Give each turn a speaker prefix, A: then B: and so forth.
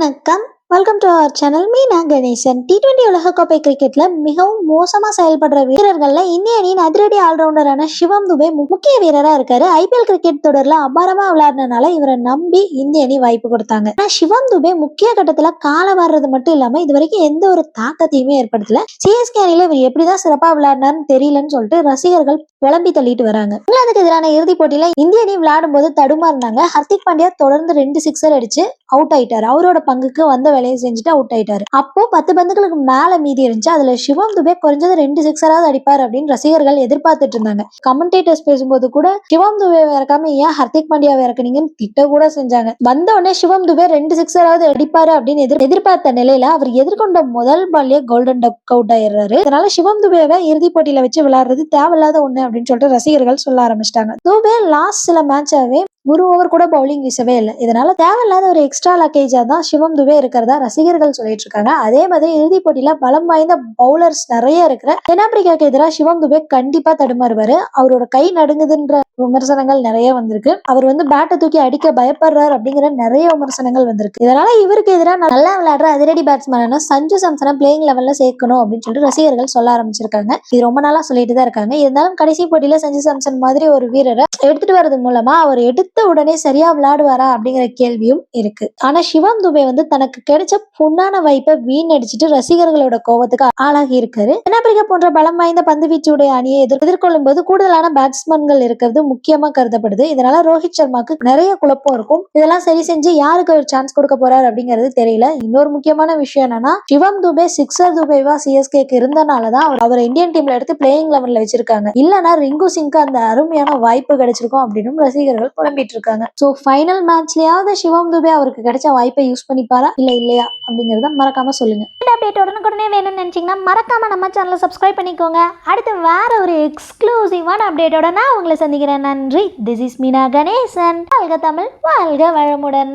A: வணக்கம் welcome to our channel Meena Ganesan. T twenty உலகக்கோப்பை கிரிக்கெட்ல மிகவும் மோசமா செயல்படுற வீரர்கள்ல இந்திய அணியின் அதிரடி ஆல்ரவுண்டரான சிவம் துபே முக்கிய வீரரா இருக்காரு. ஐபிஎல் கிரிக்கெட் தொடர்ல அபாரமா விளையாடுறதுனால இவரை நம்பி இந்திய அணி வாய்ப்பு கொடுத்தாங்க. ஆனா சிவம் துபே முக்கிய கட்டத்துல கால வர்றது மட்டும் இல்லாம இது வரைக்கும் எந்த ஒரு தாக்கத்தையுமே ஏற்படுத்தல. சிஎஸ்கே அணியில இவர் எப்படிதான் சிறப்பா விளையாடினார்னு தெரியலன்னு சொல்லிட்டு ரசிகர்கள் புலம்பி தள்ளிட்டு வராங்க. இங்கிலாந்துக்கு எதிரான இறுதிப் போட்டியில இந்திய அணி விளையாடும் போது தடுமாறினாங்க ஹர்திக் பாண்டியா தொடர்ந்து ரெண்டு சிக்ஸர் அடிச்சு அவுட் ஆயிட்டாரு. அவரோட பங்குக்கு வந்த வேலையை செஞ்சுட்டு அவுட் ஆயிட்டாரு. அப்போ பத்து பந்துகளுக்கு மேல மீதி இருந்துச்சு. அதுல சிவம் துபே குறைஞ்சது ரெண்டு சிக்ஸராவது அடிப்பார் அப்படின்னு ரசிகர்கள் எதிர்பார்த்துட்டு இருந்தாங்க. கமெண்டேட்டர்ஸ் பேசும்போது கூட சிவம் துபே இறக்காம ஏன் ஹர்திக் பாண்டியா இறக்குனீங்கன்னு திட்ட கூட செஞ்சாங்க. வந்த உடனே சிவம் துபே ரெண்டு சிக்ஸராவது அடிப்பாரு அப்படின்னு எதிர் எதிர்பார்த்த நிலையில அவர் எதிர்கொண்ட முதல் பால்லே கோல்டன் டக் அவுட் ஆயிடுறாரு. அதனால சிவம் துபேவை இறுதி போட்டியில வச்சு விளையாடுறது தேவையில்லாத ஒண்ணு அப்படின்னு சொல்லிட்டு ரசிகர்கள் சொல்ல ஆரம்பிச்சிட்டாங்க. துபே லாஸ்ட் சில மேட்சாவே ஒரு ஓவர் கூட பவுலிங் வீசவே இல்லை. இதனால தேவையில்லாத ஒரு எக்ஸ்ட்ரா லக்கேஜா தான் சிவம் துபே இருக்கிறதா ரசிகர்கள் சொல்லிட்டு இருக்காங்க. அதே மாதிரி இறுதிப் போட்டியில பலம் வாய்ந்த பவுலர்ஸ் நிறைய இருக்கிற தென்னாப்பிரிக்காவுக்கு எதிராக சிவம் துபே கண்டிப்பா தடுமாறுவாரு. அவரோட கை நடுங்குதுன்ற விமர்சனங்கள் நிறைய வந்திருக்கு. அவர் வந்து பேட்டை தூக்கி அடிக்க பயப்படுறாரு அப்படிங்கிற நிறைய விமர்சனங்கள் வந்திருக்கு. இதனால இவருக்கு எதிராக நல்லா விளையாடுற அதிரடி பேட்ஸ்மேனான சஞ்சு சாம்சனை பிளேயிங் லெவல்ல சேர்க்கணும் அப்படின்னு சொல்லிட்டு ரசிகர்கள் சொல்ல ஆரம்பிச்சிருக்காங்க. இது ரொம்ப நாளா சொல்லிட்டு தான் இருக்காங்க. இருந்தாலும் கடைசி போட்டியில சஞ்சு சாம்சன் மாதிரி ஒரு வீரரை எடுத்துட்டு வர்றது மூலமா அவர் எடுத்து உடனே சரியா விளையாடுவாரா அப்படிங்கிற கேள்வியும் இருக்கு. ஆனா சிவம் துபே வந்து தனக்கு கிடைச்ச பொண்ணான வாய்ப்பை வீணடிச்சிட்டு ரசிகர்களோட கோவத்துக்கு ஆளாகி இருக்காரு. தென்னாப்பிரிக்கா போன்ற பலம் வாய்ந்த பந்து வீச்சுடைய அணியை எதிர் எதிர்கொள்ளும் போது கூடுதலான பேட்ஸ்மேன்கள் இருக்கிறது முக்கியமா கருதப்படுது. இதனால ரோஹித் சர்மாக்கு நிறைய குழப்பம் இருக்கும். இதெல்லாம் சரி செஞ்சு யாருக்கு ஒரு சான்ஸ் கொடுக்க போறாரு அப்படிங்கிறது தெரியல. இன்னொரு முக்கியமான விஷயம் என்னன்னா சிவம் துபே சிக்ஸர் துபேவா சிஎஸ்கேக்கு இருந்தனாலதான் அவர் இந்தியன் டீம்ல எடுத்து பிளேயிங் லெவல்ல வச்சிருக்காங்க. இல்லனா ரிங்கு சிங்க்கு அந்த அருமையான வாய்ப்பு கிடைச்சிருக்கும் அப்படின்னு ரசிகர்கள் போயிட்டு இருக்காங்க சோ ஃபைனல் மேட்ச்லயாவது சிவம் துபே அவருக்கு கிடைச்ச வாய்ப்பை யூஸ் பண்ணிப்பாரா? இல்ல இல்லையா? அப்படிங்கறத மறக்காம சொல்லுங்க.
B: இந்த அப்டேட் உடனுக்குடனே வேணும்னு நினச்சிங்கன்னா மறக்காம நம்ம சேனலை சப்ஸ்கிரைப் பண்ணிக்கோங்க. அடுத்து வேற ஒரு எக்ஸ்க்ளூசிவான அப்டேட்டோட நான் உங்களை சந்திக்கிறேன். நன்றி. This is Meena Ganesan. வாழ்க தமிழ் வாழ்க வளமுடன்.